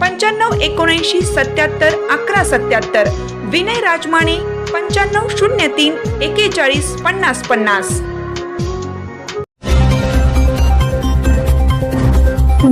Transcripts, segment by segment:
पंच्याण्णव एकोणऐंशी सत्याहत्तर अकरा सत्याहत्तर. विनय राजमाने पंच्याण्णव शून्य तीन एकेचाळीस पन्नास पन्नास.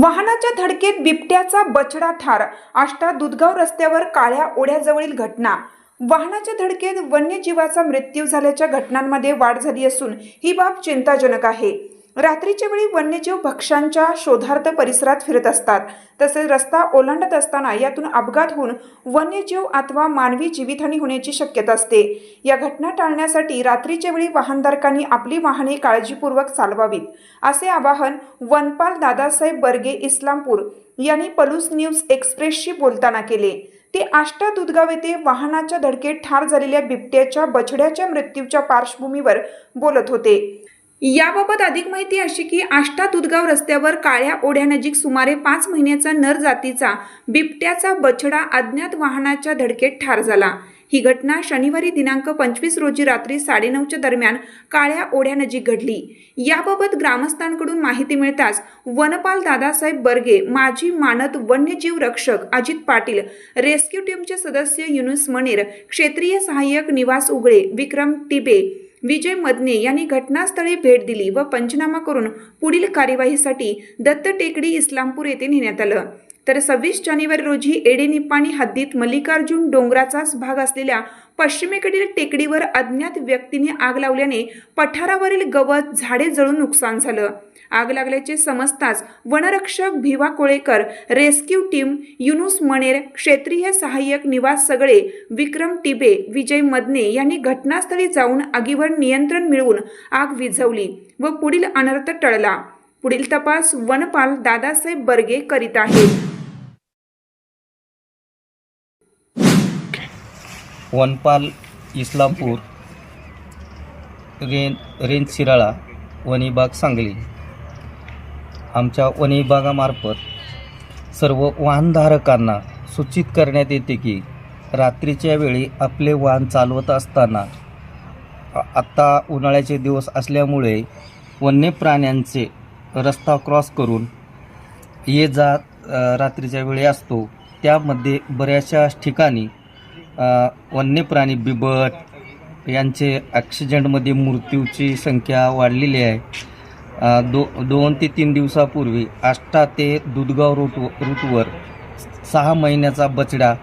वाहनाच्या धडकेत बिबट्याचा बछडा ठार. आष्टा दुधगाव रस्त्यावर काळ्या ओढ्याजवळील घटना. वाहनाच्या धडकेत वन्यजीवाचा मृत्यू झाल्याच्या घटनांमध्ये वाढ झाली असून ही बाब चिंताजनक आहे. रात्रीच्या वेळी वन्यजीव भक्ष्यांच्या शोधार्थ परिसरात फिरत असतात. तसेच रस्ता ओलांडत असताना यातून अपघात होऊन वन्यजीव अथवा मानवी जीवितहानी होण्याची शक्यता असते. या घटना टाळण्यासाठी रात्रीच्या वेळी वाहनधारकांनी आपली वाहने काळजीपूर्वक चालवावीत. असे आवाहन वनपाल दादासाहेब बर्गे इस्लामपूर यांनी पलूस न्यूज एक्सप्रेसशी बोलताना केले. ते आष्टा दुधगाव येथे वाहनाच्या धडकेत ठार झालेल्या बिबट्याच्या बछड्याच्या मृत्यूच्या पार्श्वभूमीवर बोलत होते. याबाबत अधिक माहिती अशी की आष्टा दुधगाव रस्त्यावर काळ्या ओढ्यानजीक सुमारे पाच महिन्याचा नर जातीचा बिबट्याचा बछडा अज्ञात वाहनाच्या धडकेत ठार झाला. ही घटना शनिवारी दिनांक पंचवीस रोजी रात्री साडेनऊच्या दरम्यान काळ्या ओढ्यानजीक घडली. याबाबत ग्रामस्थांकडून माहिती मिळताच वनपाल दादासाहेब बर्गे माजी मानद वन्यजीव रक्षक अजित पाटील रेस्क्यू टीमचे सदस्य युनुस मनेर क्षेत्रीय सहाय्यक निवास उगळे विक्रम टिबे विजय मदने यांनी घटनास्थळी भेट दिली व पंचनामा करून पुढील कार्यवाहीसाठी दत्त टेकडी इस्लामपूर येथे नेण्यात आलं. तर सव्वीस जानेवारी रोजी एडेनिपाणी हद्दीत मल्लिकार्जुन डोंगराचाच भाग असलेल्या पश्चिमेकडील टेकडीवर अज्ञात व्यक्तीने आग लावल्याने पठारावरील गवत झाडे जळून नुकसान झालं. आग लागल्याचे समजताच वनरक्षक भिवा कोळेकर रेस्क्यू टीम युनुस मनेर क्षेत्रीय सहाय्यक निवास सगळे विक्रम टिबे विजय मदने यांनी घटनास्थळी जाऊन आगीवर नियंत्रण मिळवून आग विझवली व पुढील अनर्थ टळला. पुढील तपास वनपाल दादासाहेब बर्गे करीत आहेत. वनपाल इस्लामपूर रेन रेंज शिराळा वनविभाग सांगली. आमच्या वनविभागामार्फत सर्व वाहनधारकांना सूचित करण्यात येते की रात्रीच्या वेळी आपले वाहन चालवत असताना आत्ता उन्हाळ्याचे दिवस असल्यामुळे वन्य प्राण्यांचे रस्ता क्रॉस करून ये जा रात्रीच्या वेळी असतो. त्यामध्ये बऱ्याचशा ठिकाणी वन्य प्राणी बिबट यांचे ॲक्सिडेंटमध्ये मृत्यूची संख्या वाढलेली आहे. दो दोन ते तीन दिवसापूर्वी आष्टा ते दुधगाव रूट रूटवर सहा महिन्याचा बछडा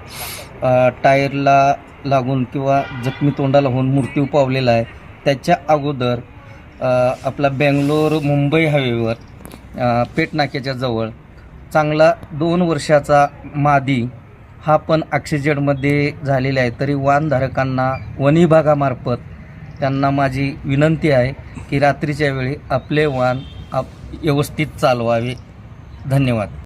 टायरला लागून किंवा जखमी तोंडाला होऊन मृत्यू पावलेला आहे. त्याच्या अगोदर आपला बेंगलोर मुंबई हायवेवर पेटनाक्याच्या जवळ चांगला दोन वर्षाचा मादी हा पण ऑक्सिजनमध्ये झालेला आहे. तरी वाहनधारकांना वन विभागामार्फत त्यांना माझी विनंती आहे की रात्रीच्या वेळी आपले वाहन आप व्यवस्थित चालवावे. धन्यवाद.